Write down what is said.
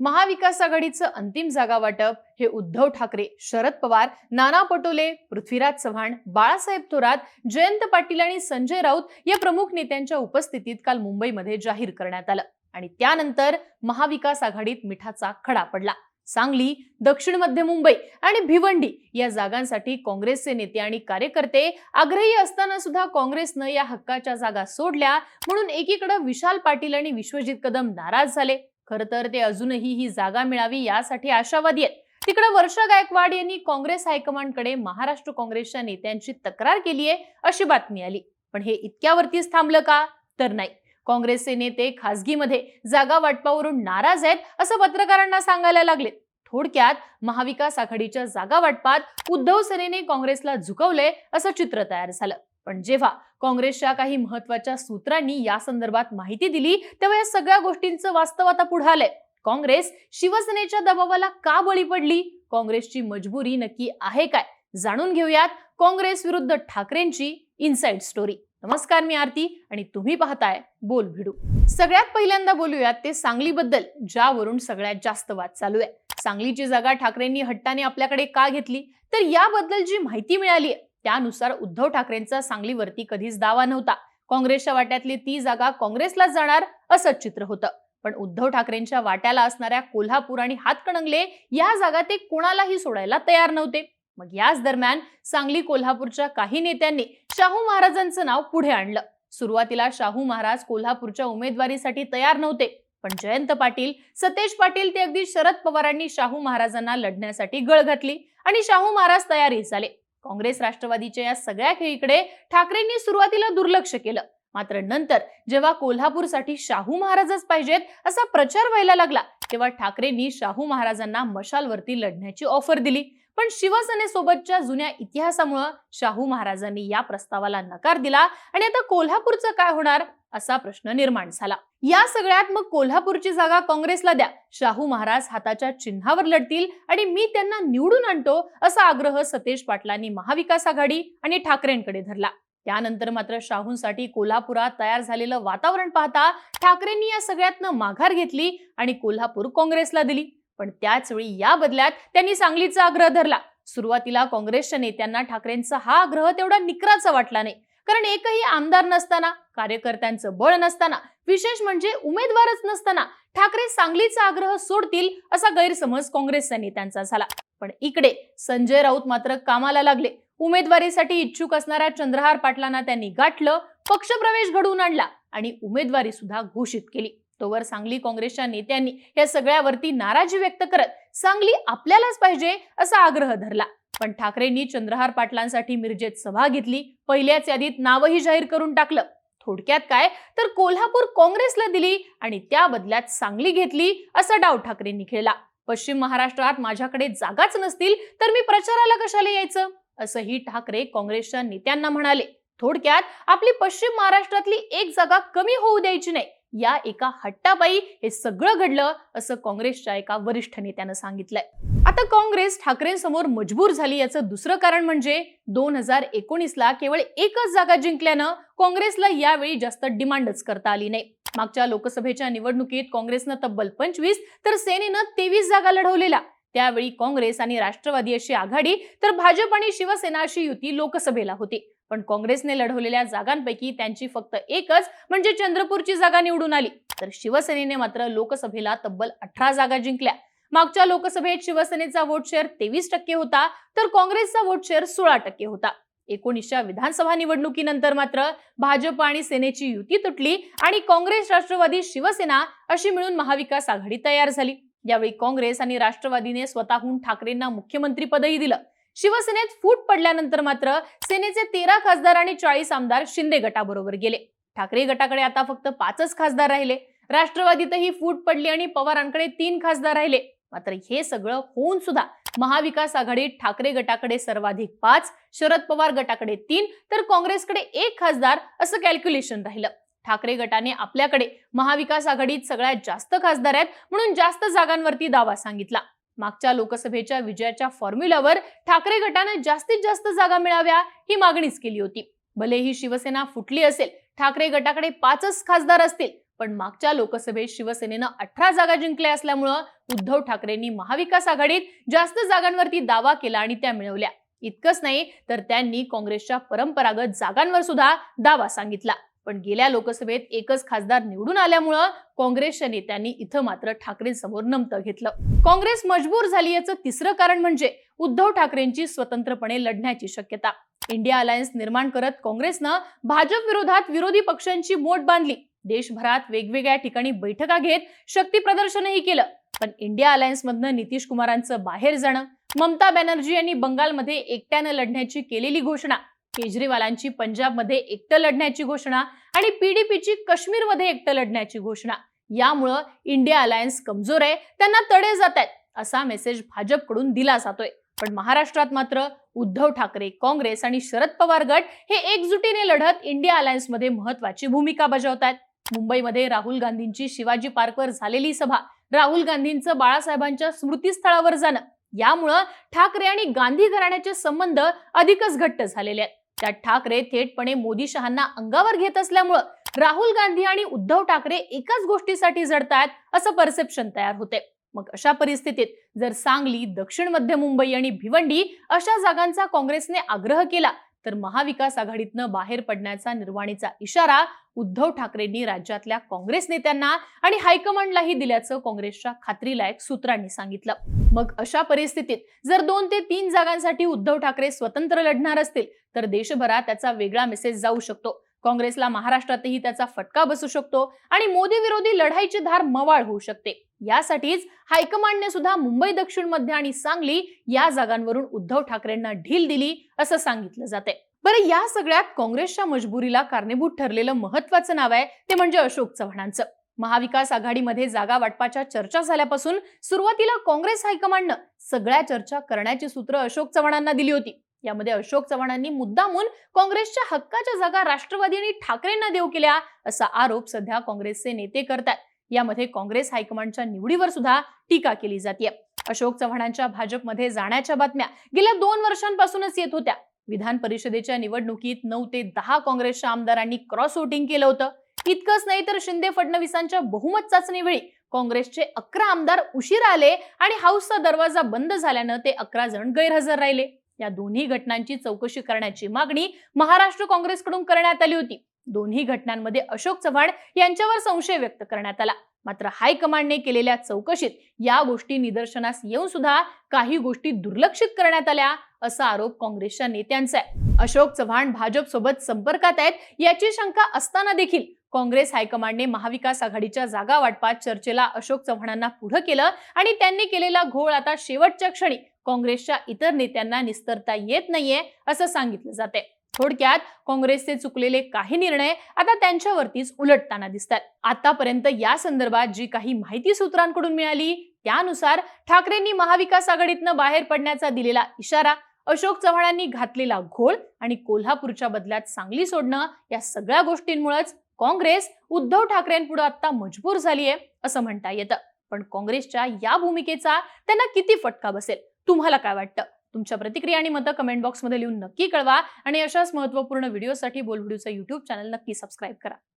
महाविकास आघाडीचं अंतिम जागा वाटप हे उद्धव ठाकरे शरद पवार नाना पटोले पृथ्वीराज चव्हाण बाळासाहेब थोरात जयंत पाटील आणि संजय राऊत या प्रमुख नेत्यांच्या उपस्थितीत काल मुंबईमध्ये जाहीर करण्यात आलं. आणि त्यानंतर महाविकास आघाडीत मिठाचा खडा पडला. सांगली दक्षिण मध्य मुंबई आणि भिवंडी या जागांसाठी काँग्रेसचे नेते आणि कार्यकर्ते आग्रही असताना सुद्धा काँग्रेसनं या हक्काच्या जागा सोडल्या म्हणून एकीकडे विशाल पाटील आणि विश्वजित कदम नाराज झाले. खरं तर ते अजूनही ही जागा मिळावी यासाठी आशावादी आहेत. तिकडे वर्षा गायकवाड यांनी काँग्रेस हायकमांडकडे महाराष्ट्र काँग्रेसच्या नेत्यांची तक्रार केली आहे अशी बातमी आली. पण हे इतक्यावरतीच थांबलं का? तर नाही. काँग्रेसचे नेते खासगीमध्ये जागा वाटपावरून नाराज आहेत असं पत्रकारांना सांगायला लागले थोडक्यात महाविकास आघाडीच्या जागा वाटपात उद्धव सेनेने काँग्रेसला झुकवले असं चित्र तयार झालं. पण जेव्हा काँग्रेसच्या काही महत्त्वाच्या सूत्रांनी या संदर्भात माहिती दिली तेव्हा या सगळ्या गोष्टींचं वास्तव आता पुढे आलंय. काँग्रेस शिवसेनेच्या दबावाला का बळी पडली? काँग्रेसची मजबुरी नक्की आहे काय? जाणून घेऊयात काँग्रेस विरुद्ध ठाकरेंची इनसाइड स्टोरी नमस्कार मी आरती आणि तुम्ही पाहताय बोल भिडू. सगळ्यात पहिल्यांदा बोलूयात ते सांगलीबद्दल ज्यावरून सगळ्यात जास्त वाद चालू आहे. सांगलीची जागा ठाकरेंनी हट्टाने आपल्याकडे का घेतली? तर याबद्दल जी माहिती मिळाली त्यानुसार उद्धव ठाकरेंचा सांगलीवरती कधीच दावा नव्हता. काँग्रेसच्या वाट्यातली ती जागा काँग्रेसलाच जाणार असंच चित्र होतं. पण उद्धव ठाकरेंच्या वाट्याला असणाऱ्या कोल्हापूर आणि हातकणंगले या जागा ते कोणालाही सोडायला तयार नव्हते. मग याच दरम्यान सांगली कोल्हापूरच्या काही नेत्यांनी शाहू महाराजांचं नाव पुढे आणलं. सुरुवातीला शाहू महाराज कोल्हापूरच्या उमेदवारीसाठी तयार नव्हते पण जयंत पाटील सतेज पाटील ते अगदी शरद पवारांनी शाहू महाराजांना लढण्यासाठी गळ घातली आणि शाहू महाराज तयारी झाले काँग्रेस राष्ट्रवादीच्या या सगळ्या खेळीकडे ठाकरेंनी सुरुवातीला दुर्लक्ष केलं. मात्र नंतर जेव्हा कोल्हापूरसाठी शाहू महाराजच पाहिजेत असा प्रचार व्हायला लागला तेव्हा ठाकरेंनी शाहू महाराजांना मशालवरती लढण्याची ऑफर दिली. पण शिवसेनेसोबतच्या जुन्या इतिहासामुळं शाहू महाराजांनी या प्रस्तावाला नकार दिला आणि आता कोल्हापूरचं काय होणार? असा प्रश्न निर्माण झाला. या सगळ्यात मग कोल्हापूरची जागा काँग्रेसला द्या. शाहू महाराज हाताच्या चिन्हावर लढतील आणि मी त्यांना निवडून आणतो असा आग्रह सतेज पाटलांनी महाविकास आघाडी आणि ठाकरेंकडे धरला. त्यानंतर मात्र शाहूंसाठी कोल्हापुरात तयार झालेलं वातावरण पाहता ठाकरेंनी या सगळ्यातनं माघार घेतली आणि कोल्हापूर काँग्रेसला दिली. पण त्याचवेळी या बदल्यात त्यांनी सांगलीचा आग्रह धरला. सुरुवातीला काँग्रेसच्या नेत्यांना ठाकरेंचा हा आग्रह तेवढा निकराचा वाटला नाही. कारण एकही आमदार नसताना कार्यकर्त्यांचं बळ नसताना विशेष म्हणजे उमेदवारच नसताना ठाकरे सांगलीचा आग्रह सोडतील असा गैरसमज काँग्रेसच्या नेत्यांचा झाला. पण इकडे संजय राऊत मात्र कामाला लागले. उमेदवारीसाठी इच्छुक असणाऱ्या चंद्रहार पाटलांना त्यांनी गाठलं पक्षप्रवेश घडवून आणला आणि उमेदवारी सुद्धा घोषित केली. तोवर सांगली काँग्रेसच्या नेत्यांनी या सगळ्यावरती नाराजी व्यक्त करत सांगली आपल्यालाच पाहिजे असा आग्रह धरला. पण ठाकरेंनी चंद्रहार पाटलांसाठी मिरजेत सभा घेतली. पहिल्याच यादीत नावही जाहीर करून टाकलं. थोडक्यात काय? तर कोल्हापूर काँग्रेसला दिली आणि त्या बदल्यात सांगली घेतली असा डाव ठाकरेंनी खेळला. पश्चिम महाराष्ट्रात माझ्याकडे जागाच नसतील तर मी प्रचाराला कशाला यायचं? असंही ठाकरे काँग्रेसच्या नेत्यांना म्हणाले. थोडक्यात आपली पश्चिम महाराष्ट्रातली एक जागा कमी होऊ द्यायची नाही. या एका हट्टाबाई हे सगळं घडलं असं काँग्रेसच्या एका वरिष्ठ नेत्यानं सांगितलंय. आता काँग्रेस ठाकरेंसमोर मजबूर झाली याचं दुसरं कारण म्हणजे दोन हजार एकोणीसला केवळ एकच जागा जिंकल्यानं काँग्रेसला यावेळी जास्त डिमांडच करता आली नाही. मागच्या लोकसभेच्या निवडणुकीत काँग्रेसनं तब्बल पंचवीस तर सेनेनं तेवीस जागा लढवलेल्या. त्यावेळी काँग्रेस आणि राष्ट्रवादी अशी आघाडी तर भाजप आणि शिवसेना अशी युती लोकसभेला होती. पण काँग्रेसने लढवलेल्या जागांपैकी त्यांची फक्त एकच म्हणजे चंद्रपूरची जागा निवडून आली. तर शिवसेनेने मात्र लोकसभेला तब्बल अठरा जागा जिंकल्या. मागच्या लोकसभेत शिवसेनेचा वोट शेअर तेवीस टक्के होता तर काँग्रेसचा वोट शेअर सोळा टक्के होता. एकोणीसच्या विधानसभा निवडणुकीनंतर मात्र भाजप आणि सेनेची युती तुटली आणि काँग्रेस राष्ट्रवादी शिवसेना अशी मिळून महाविकास आघाडी तयार झाली. यावेळी काँग्रेस आणि राष्ट्रवादीने स्वतःहून ठाकरेंना मुख्यमंत्री पदही दिलं. शिवसेनेत फूट पडल्यानंतर मात्र सेनेचे तेरा खासदार आणि चाळीस आमदार शिंदे गटाबरोबर गेले. ठाकरे गटाकडे आता फक्त पाचच खासदार राहिले. राष्ट्रवादीतही फूट पडली आणि पवारांकडे तीन खासदार राहिले. मात्र हे सगळं होऊन सुद्धा महाविकास आघाडीत ठाकरे गटाकडे सर्वाधिक पाच शरद पवार गटाकडे तीन तर काँग्रेसकडे एक खासदार असं कॅल्क्युलेशन राहिलं. ठाकरे गटाने आपल्याकडे महाविकास आघाडीत सगळ्यात जास्त खासदार आहेत म्हणून जास्त जागांवरती दावा सांगितला. मागच्या लोकसभेच्या विजयाच्या फॉर्म्युलावर ठाकरे गटाने जास्तीत जास्त जागा मिळाव्या ही मागणीच केली होती. भले ही शिवसेना फुटली असेल ठाकरे गटाकडे पाचच खासदार असतील पण मागच्या लोकसभेत शिवसेनेनं अठरा जागा जिंकल्या असल्यामुळं उद्धव ठाकरेंनी महाविकास आघाडीत जास्त जागांवरती दावा केला आणि त्या मिळवल्या. इतकंच नाही तर त्यांनी काँग्रेसच्या परंपरागत जागांवर सुद्धा दावा सांगितला. पण गेल्या लोकसभेत एकच खासदार निवडून आल्यामुळं काँग्रेसच्या नेत्यांनी इथं मात्र ठाकरेंसमोर नमतं घेतलं. काँग्रेस मजबूर झाली याचं तिसरं कारण म्हणजे उद्धव ठाकरेंची स्वतंत्रपणे लढण्याची शक्यता. इंडिया अलायन्स निर्माण करत काँग्रेसनं भाजप विरोधात विरोधी पक्षांची मोठ बांधली. देशभरात वेगवेगळ्या ठिकाणी बैठका घेत शक्ती प्रदर्शनही केलं. पण इंडिया अलायन्स मधनं नितीश कुमारांचं बाहेर जाणं ममता बॅनर्जी यांनी बंगालमध्ये एकट्यानं लढण्याची केलेली घोषणा केजरीवालांची पंजाबमध्ये एकटं लढण्याची घोषणा आणि पीडीपीची काश्मीरमध्ये एकटं लढण्याची घोषणा. यामुळं इंडिया अलायन्स कमजोर आहे. त्यांना तडे जात आहेत असा मेसेज भाजपकडून दिला जातोय. पण महाराष्ट्रात मात्र उद्धव ठाकरे काँग्रेस आणि शरद पवार गट हे एकजुटीने लढत इंडिया अलायन्समध्ये महत्वाची भूमिका बजावत आहेत मुंबईमध्ये राहुल गांधींची शिवाजी पार्कवर झालेली सभा राहुल गांधींचं बाळासाहेबांच्या स्मृतीस्थळावर जाणं. यामुळं ठाकरे आणि गांधी घराण्याचे संबंध अधिकच घट्ट झालेले आहेत. त्यात ठाकरे थेटपणे मोदी शहांना अंगावर घेत असल्यामुळं राहुल गांधी आणि उद्धव ठाकरे एकाच गोष्टीसाठी जडतायत असं परसेप्शन तयार होते मग अशा परिस्थितीत जर सांगली दक्षिण मध्य मुंबई आणि भिवंडी अशा जागांचा काँग्रेसने आग्रह केला तर महाविकास आघाडीतनं बाहेर पडण्याचा निर्वाणीचा इशारा उद्धव ठाकरेंनी राज्यातल्या काँग्रेस नेत्यांना आणि हायकमांडलाही दिल्याचं काँग्रेसच्या खात्रीलायक सूत्रांनी सांगितलं. मग अशा परिस्थितीत जर दोन ते तीन जागांसाठी उद्धव ठाकरे स्वतंत्र लढणार असतील तर देशभरात त्याचा वेगळा मेसेज जाऊ शकतो. काँग्रेसला महाराष्ट्रातही त्याचा फटका बसू शकतो आणि मोदी विरोधी लढाईची धार मवाळ होऊ शकते. यासाठीच हायकमांडने सुद्धा मुंबई दक्षिण मध्य आणि सांगली या जागांवरून उद्धव ठाकरेंना ढील दिली असं सांगितलं जाते बरं या सगळ्यात काँग्रेसच्या मजबुरीला कारणीभूत ठरलेलं महत्वाचं नाव आहे ते म्हणजे अशोक चव्हाणांचं. महाविकास आघाडीमध्ये जागा वाटपाच्या चर्चा झाल्यापासून सुरुवातीला काँग्रेस हायकमांडनं सगळ्या चर्चा करण्याची सूत्र अशोक चव्हाणांना दिली होती. यामध्ये अशोक चव्हाणांनी मुद्दामून काँग्रेसच्या हक्काच्या जागा राष्ट्रवादी आणि ठाकरेंना देऊ केल्या असा आरोप सध्या काँग्रेसचे नेते करतात यामध्ये काँग्रेस हायकमांडच्या निवडीवर सुद्धा टीका केली जाते अशोक चव्हाणांच्या भाजपमध्ये जाण्याच्या बातम्या गेल्या दोन वर्षांपासूनच येत होत्या. विधान परिषदेच्या निवडणुकीत नऊ ते दहा काँग्रेसच्या आमदारांनी क्रॉस वोटिंग केलं होतं. इतकंच नाही तर शिंदे फडणवीसांच्या बहुमत चाचणीवेळी काँग्रेसचे अकरा आमदार उशीर आले आणि हाऊसचा दरवाजा बंद झाल्यानं ते अकरा जण गैरहजर राहिले. या दोन्ही घटनांची चौकशी करण्याची मागणी महाराष्ट्र काँग्रेसकडून करण्यात आली होती. दोन्ही घटनांमध्ये अशोक चव्हाण यांच्यावर संशय व्यक्त करण्यात आला. मात्र हायकमांडने केलेल्या चौकशीत या गोष्टी निदर्शनास येऊन सुद्धा काही गोष्टी दुर्लक्षित करण्यात आल्या असा आरोप काँग्रेसच्या नेत्यांचा आहे. अशोक चव्हाण भाजप सोबत संपर्कात आहेत याची शंका असताना देखील काँग्रेस हायकमांडने महाविकास आघाडीच्या जागा वाटपात चर्चेला अशोक चव्हाणांना पुढे केलं आणि त्यांनी केलेला घोळ आता शेवटच्या क्षणी काँग्रेसच्या इतर नेत्यांना निस्तरता येत नाहीये असं सांगितलं जाते थोडक्यात काँग्रेसचे चुकलेले काही निर्णय आता त्यांच्यावरतीच उलटताना दिसतात. आतापर्यंत या संदर्भात जी काही माहिती सूत्रांकडून मिळाली त्यानुसार ठाकरेंनी महाविकास आघाडीतनं बाहेर पडण्याचा दिलेला इशारा अशोक चव्हाणांनी घातलेला घोळ आणि कोल्हापूरच्या बदल्यात सांगली सोडणं या सगळ्या गोष्टींमुळेच काँग्रेस उद्धव ठाकरेंपुढे आता मजबूर झालीये असं म्हणता येतं. पण काँग्रेसच्या या भूमिकेचा त्यांना किती फटका बसेल? तुम्हाला काय वाटतं? तुमच्या प्रतिक्रिया आणि मतं कमेंट बॉक्समध्ये लिहून नक्की कळवा आणि अशाच महत्त्वपूर्ण व्हिडिओसाठी बोल युट्यूब चॅनल नक्की सबस्क्राईब करा.